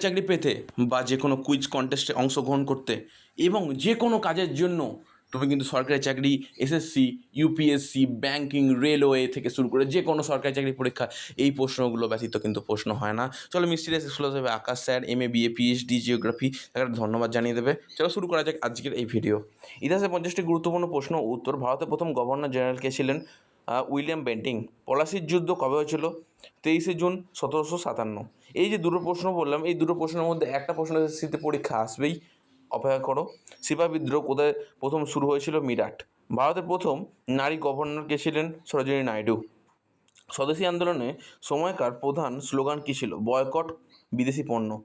চাকরি পেতে বা যে কোনো কুইজ কন্টেস্টে অংশগ্রহণ করতে এবং যে কোনো কাজের জন্য তুমি কিন্তু সরকারি চাকরি এসএসসি ইউপিএসসি ব্যাংকিং রেলওয়ে থেকে শুরু করে যে কোনো সরকারি চাকরি পরীক্ষা, এই প্রশ্নগুলো ব্যতীত কিন্তু প্রশ্ন হয় না। চলো mysterious exclusive Akash sir M A BA PhD geography তাকে ধন্যবাদ জানিয়ে দেবে। চলো শুরু করা যাক আজকের এই ভিডিও ইতিহাসে পঞ্চাশটি গুরুত্বপূর্ণ প্রশ্ন, উত্তর। ভারতের প্রথম গভর্নর জেনারেল কে ছিলেন? William Bentinck. পলাশির যুদ্ধ কবে হয়েছিল? তেইশে জুন সতেরোশো সাতান্ন। এই যে দুটো প্রশ্ন বললাম, এই দুটো প্রশ্নের মধ্যে একটা প্রশ্ন শীতে পরীক্ষা আসবেই। অপেক্ষা করো। সিপাহ বিদ্রোহ কোথায় প্রথম শুরু হয়েছিল? মিরাট। ভারতের প্রথম নারী গভর্নর কে ছিলেন? সরোজিনী নাইডু। স্বদেশী আন্দোলনে সময়কার প্রধান স্লোগান কী ছিল? বয়কট, বিদেশি পণ্য।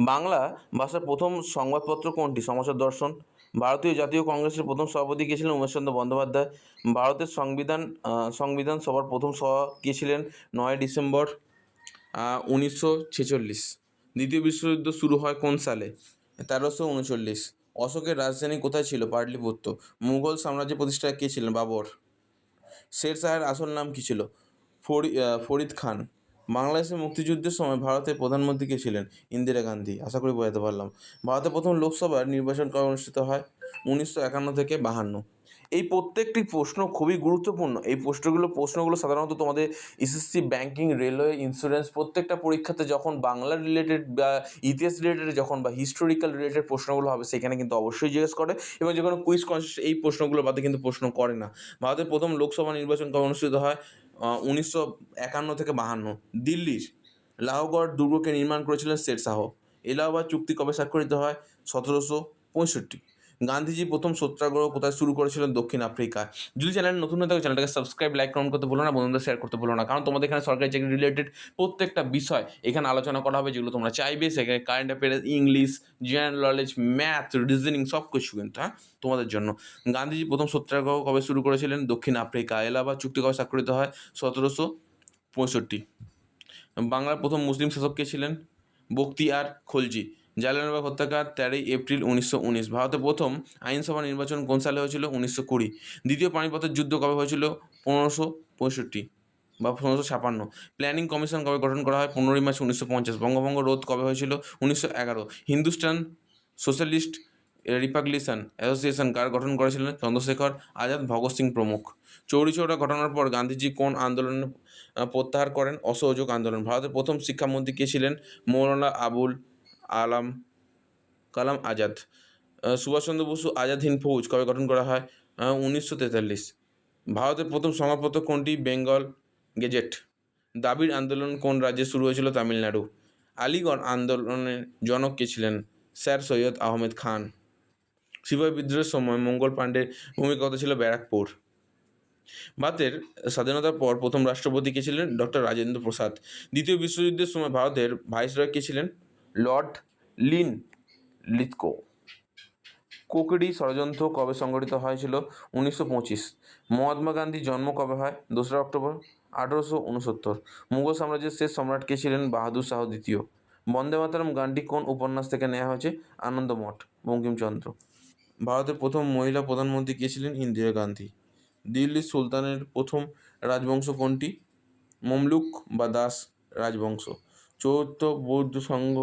বাংলা ভাষার প্রথম সংবাদপত্র কোনটি? সমাচার দর্শন। ভারতীয় জাতীয় কংগ্রেসের প্রথম সভাপতি কে ছিলেন উমেশচন্দ্র বন্দ্যোপাধ্যায়। ভারতের সংবিধান সংবিধান সভার প্রথম সভা কে ছিলেন? নয় ডিসেম্বর উনিশশো ছেচল্লিশ। দ্বিতীয় বিশ্বযুদ্ধ শুরু হয় কোন সালে? তেরোশো উনচল্লিশ। অশোকের রাজধানী কোথায় ছিল? পাটলিপুত্র। মুঘল সাম্রাজ্য প্রতিষ্ঠা কে ছিলেন? বাবর। শের শাহের আসল নাম কী ছিল? ফরি ফরিদ খান। বাংলাদেশের মুক্তিযুদ্ধের সময় ভারতের প্রধানমন্ত্রী কে ছিলেন ইন্দিরা গান্ধী। আশা করি বোঝাতে পারলাম। ভারতের প্রথম লোকসভার নির্বাচন কবে অনুষ্ঠিত হয়? উনিশশো একান্ন থেকে বাহান্ন। এই প্রত্যেকটি প্রশ্ন খুবই গুরুত্বপূর্ণ। এই প্রশ্নগুলো প্রশ্নগুলো সাধারণত তোমাদের এসএসসি, ব্যাংকিং, রেলওয়ে ইন্স্যুরেন্স প্রত্যেকটা পরীক্ষাতে যখন বাংলা রিলেটেড বা ইতিহাস রিলেটেড যখন বা হিস্টোরিক্যাল রিলেটেড প্রশ্নগুলো হবে, সেখানে কিন্তু অবশ্যই জিজ্ঞেস করে এবং যে কোনো কুইজ কনসেস্ট এই প্রশ্নগুলো বাদে কিন্তু প্রশ্ন করে না। ভারতের প্রথম লোকসভা নির্বাচন কবে অনুষ্ঠিত হয়? উনিশশো একান্ন থেকে বাহান্ন। দিল্লির লাহগড় দুর্গকে নির্মাণ করেছিলেন শেরশাহ। এলাহাবাদ চুক্তি কবে স্বাক্ষরিত হয়? সতেরোশো পঁয়ষট্টি। গান্ধীজি প্রথম সত্যাগ্রহ কোথায় শুরু করেছিলেন? দক্ষিণ আফ্রিকা যদি চ্যানেল নতুন হয়ে থাকে চ্যানেলটাকে সাবস্ক্রাইব লাইক কমেন্ট করতে ভুলো না, বন্ধুদের শেয়ার করতে ভুলো না। কারণ তোমাদের এখানে সরকারি চাকরি রিলেটেড প্রত্যেকটা বিষয় এখানে আলোচনা করা হবে, যেগুলো তোমরা চাইবে। সেখানে current affairs English general knowledge math reasoning সব কিছু কিন্তু হ্যাঁ তোমাদের জন্য। গান্ধীজি প্রথম সত্যাগ্রহ কবে শুরু করেছিলেন? দক্ষিণ আফ্রিকা। এলাহাবাদ চুক্তি কবে স্বাক্ষরিত হয়? সতেরোশো পঁয়ষট্টি। বাংলার প্রথম মুসলিম শাসক কে ছিলেন? বখতিয়ার খলজি। জালিয়ানবাগ হত্যাকার তেরোই এপ্রিল উনিশশো উনিশ। ভারতের প্রথম আইনসভা নির্বাচন কোন সালে হয়েছিল? উনিশশো কুড়ি। দ্বিতীয় পানিপথের যুদ্ধ কবে হয়েছিল? পনেরোশো পঁয়ষট্টি বা পনেরোশো ছাপান্ন। প্ল্যানিং কমিশন কবে গঠন করা হয়? পনেরোই মার্চ উনিশশো পঞ্চাশ। বঙ্গভঙ্গ রোধ কবে হয়েছিল? উনিশশো এগারো। হিন্দুস্তান সোশ্যালিস্ট রিপাবলিকান অ্যাসোসিয়েশন কার গঠন করেছিলেন? চন্দ্রশেখর আজাদ, ভগৎ সিং প্রমুখ। চৌরি চৌরা ঘটনার পর গান্ধীজি কোন আন্দোলনে প্রত্যাহার করেন? অসহযোগ আন্দোলন। ভারতের প্রথম শিক্ষামন্ত্রী কে ছিলেন? মৌলানা আবুল আলাম, কালাম আজাদ। সুভাষচন্দ্র বসু আজাদ হিন্দ ফৌজ কবে গঠন করা হয়? উনিশশো তেতাল্লিশ। ভারতের প্রথম সংবাদপত্র কোনটি? বেঙ্গল গেজেট। দাবির আন্দোলন কোন রাজ্যে শুরু হয়েছিল? তামিলনাড়ু। আলিগড় আন্দোলনের জনক কে ছিলেন? স্যার সৈয়দ আহমেদ খান। সিপাহী বিদ্রোহের সময় মঙ্গল পাণ্ডের ভূমিকা ছিল ব্যারাকপুর। ভারতের স্বাধীনতার পর প্রথম রাষ্ট্রপতি কে ছিলেন? ডক্টর রাজেন্দ্র প্রসাদ। দ্বিতীয় বিশ্বযুদ্ধের সময় ভারতের ভাইসরয় কে ছিলেন? Lord Lin লিথকো। কোকড়ি ষড়যন্ত্র কবে সংগঠিত হয়েছিল? উনিশশো পঁচিশ। মহাত্মা গান্ধীর জন্ম কবে হয়? দোসরা অক্টোবর, আঠারোশো উনসত্তর। মুঘল সাম্রাজ্যের শেষ সম্রাট কে ছিলেন? বাহাদুর শাহ দ্বিতীয়। বন্দে মাতরম গানটি কোন উপন্যাস থেকে নেওয়া হয়েছে? আনন্দমঠ, বঙ্কিমচন্দ্র। ভারতের প্রথম মহিলা প্রধানমন্ত্রী কে ছিলেন? ইন্দিরা গান্ধী। দিল্লির সুলতানের প্রথম রাজবংশ কোনটি? মমলুক বা দাস রাজবংশ। চৌদ্দ বৌদ্ধ সংঘ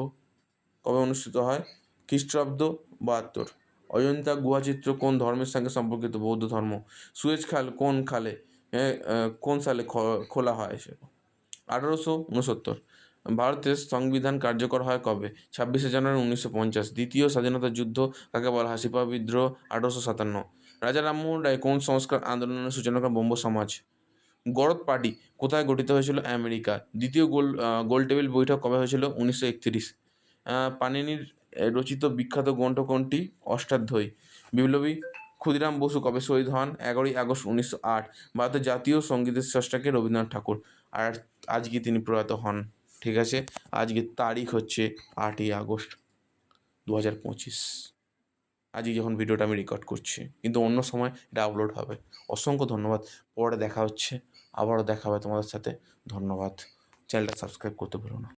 কবে অনুষ্ঠিত হয়? খ্রিস্টাব্দ বাহাত্তর। অজন্তা গুহাচিত্র কোন ধর্মের সঙ্গে সম্পর্কিত বৌদ্ধ ধর্ম? সুয়েজ খাল কোন খালে কোন সালে খোলা হয় সে? আঠারোশো উনসত্তর ভারতের সংবিধান কার্যকর হয় কবে? ছাব্বিশে জানুয়ারি উনিশশো পঞ্চাশ। দ্বিতীয় স্বাধীনতা যুদ্ধ, কাকে বলা হয়? সিপাহ বিদ্রোহ, আঠারোশো সাতান্ন। রাজা রামমোহন রায় কোন সংস্কার আন্দোলনের সূচনা করেন ব্রহ্ম সমাজ গরদ পার্টি কোথায় গঠিত হয়েছিল? আমেরিকা। দ্বিতীয় গোল গোল টেবিল বৈঠক কবে হয়েছিল? উনিশশো একত্রিশ। পানিনির রচিত বিখ্যাত গ্রন্থ কোনটি? অষ্টাধ্যায়ী। বিপ্লবী ক্ষুদিরাম বসু কবে শহীদ হন? এগারোই আগস্ট উনিশশো আট। ভারতের জাতীয় সঙ্গীতের স্রষ্টাকে রবীন্দ্রনাথ ঠাকুর। আর আজকে তিনি প্রয়াত হন। ঠিক আছে? আজকে তারিখ হচ্ছে আটই আগস্ট দু হাজার পঁচিশ। আজকে যখন ভিডিওটা আমি রেকর্ড করছি। কিন্তু অন্য সময় এটা আপলোড হবে। অসংখ্য ধন্যবাদ। পরে দেখা হচ্ছে। আবারও দেখা হবে তোমাদের সাথে। ধন্যবাদ। চ্যানেলটা সাবস্ক্রাইব করতে ভুলো না।